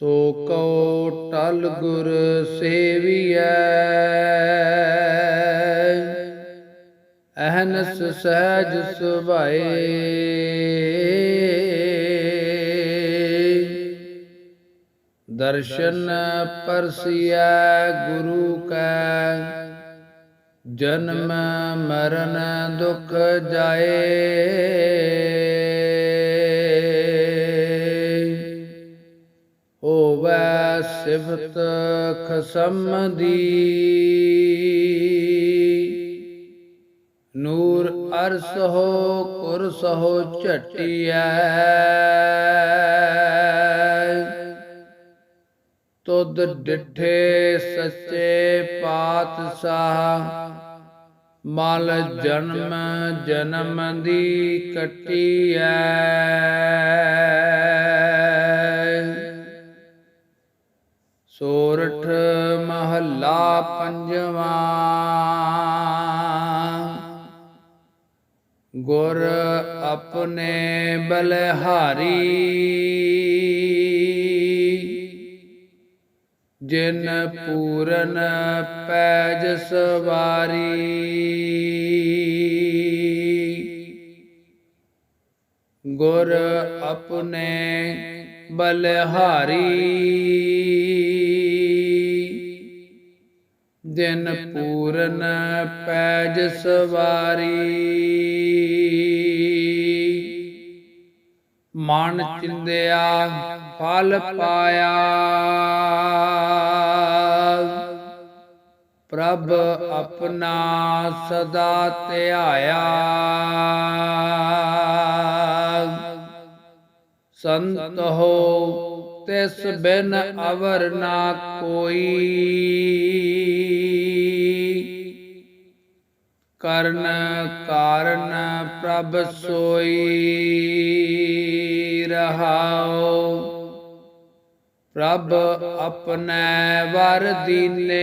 ਸੋ Q ਟਲ ਗੁਰ ਸੇਵੀਐ। ਅਹਨਸ ਸਹਿਜ ਸੁਭਾਏ। ਦਰਸ਼ਨ ਪਰਸਿਐ ਗੁਰੂ ਕੈ। ਜਨਮ ਮਰਨ ਦੁਖ ਜਾਏ। ਸਿਫਤ ਖਸਮ ਦੀ ਨੂਰ ਅਰਸ ਹੋ, ਕੁਰਸ ਹੋ ਝਟਿਐ। ਤੁਧ ਡਿਠੇ ਸੱਚੇ ਪਾਤਸ਼ਾਹ, ਮਲ ਜਨਮ ਜਨਮ ਦੀ ਕਟਿਐ। ਸੋਰਠ ਮਹੱਲਾ ਪੰਜਵਾਂ। ਗੁਰ ਆਪਣੇ ਬਲਹਾਰੀ। ਜਿਨ ਪੂਰਨ ਪੈਜ ਸਵਾਰੀ। ਗੁਰ ਆਪਣੇ ਬਲਹਾਰੀ। ਦਿਨ ਪੂਰਨ ਪੈਜ ਸਵਾਰੀ। ਮਨ ਚਿੰਦਿਆ ਫਲ ਪਾਇਆ। ਪ੍ਰਭ ਆਪਣਾ ਸਦਾ ਧਿਆਇਆ। ਸੰਤ ਹੋ ਤਿਸ ਬਿਨ ਅਵਰ ਨਾ ਕੋਈ। ਕਰਨ ਕਾਰਨ ਪ੍ਰਭ ਸੋਈ ਰਹਾਓ ਪ੍ਰਭ ਆਪਣੇ ਵਰ ਦੀਨੇ।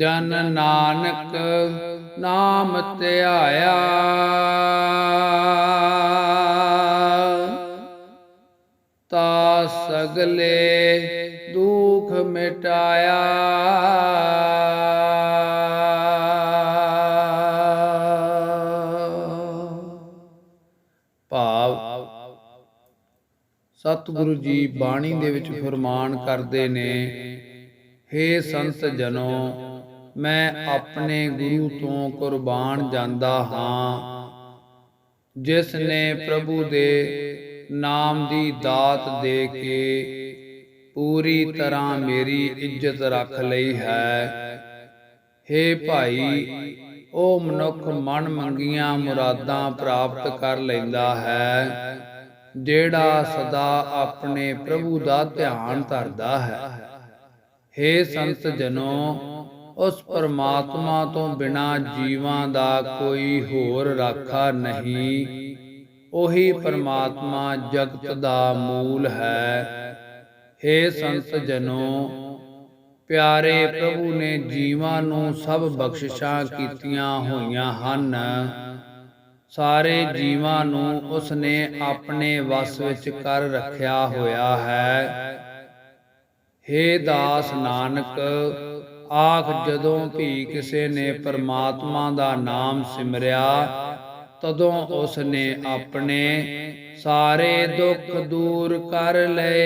ਜਨ ਨਾਨਕ ਨਾਮ ਧਿਆਇਆ ਤਾ ਸਗਲੇ ਦੁਖ ਮਿਟਾਇਆ। ਭਾਵ ਸਤਿਗੁਰੂ ਜੀ ਬਾਣੀ ਦੇ ਵਿੱਚ ਫਰਮਾਨ ਕਰਦੇ ਨੇ, ਹੇ ਸੰਤ ਜਨੋ ਮੈਂ ਆਪਣੇ ਗੁਰੂ ਤੋਂ ਕੁਰਬਾਨ ਜਾਂਦਾ ਹਾਂ। ਜਿਸ ਨੇ ਪ੍ਰਭੂ ਦੇ ਨਾਮ ਦੀ ਦਾਤ ਦੇ ਕੇ ਪੂਰੀ ਤਰ੍ਹਾਂ ਮੇਰੀ ਇੱਜ਼ਤ ਰੱਖ ਲਈ ਹੈ। ਹੇ ਭਾਈ, ਉਹ ਮਨੁੱਖ ਮਨ ਮੰਗੀਆਂ ਮੁਰਾਦਾਂ ਪ੍ਰਾਪਤ ਕਰ ਲੈਂਦਾ ਹੈ, ਜਿਹੜਾ ਸਦਾ ਆਪਣੇ ਪ੍ਰਭੂ ਦਾ ਧਿਆਨ ਧਰਦਾ ਹੈ। ਹੇ ਸੰਤ ਜਨੋ ਉਸ ਪਰਮਾਤਮਾ ਤੋਂ ਬਿਨਾ ਜੀਵਾਂ ਦਾ ਕੋਈ ਹੋਰ ਰਾਖਾ ਨਹੀਂ। ਉਹੀ ਪਰਮਾਤਮਾ ਜਗਤ ਦਾ ਮੂਲ ਹੈ। ਹੇ ਸੰਤ ਜਨੋ, ਪਿਆਰੇ ਪ੍ਰਭੂ ਨੇ ਜੀਵਾਂ ਨੂੰ ਸਭ ਬਖਸ਼ਿਸ਼ਾਂ ਕੀਤੀਆਂ ਹੋਈਆਂ ਹਨ। ਸਾਰੇ ਜੀਵਾਂ ਨੂੰ ਉਸ ਨੇ ਆਪਣੇ ਵਸ ਵਿੱਚ ਕਰ ਰੱਖਿਆ ਹੋਇਆ ਹੈ। ਹੇ ਦਾਸ ਨਾਨਕ ਆਖ, ਜਦੋਂ ਵੀ ਕਿਸੇ ਨੇ ਪਰਮਾਤਮਾ ਦਾ ਨਾਮ ਸਿਮਰਿਆ, ਤਦੋਂ ਉਸ ਨੇ ਆਪਣੇ ਸਾਰੇ ਦੁੱਖ ਦੂਰ ਕਰ ਲਏ।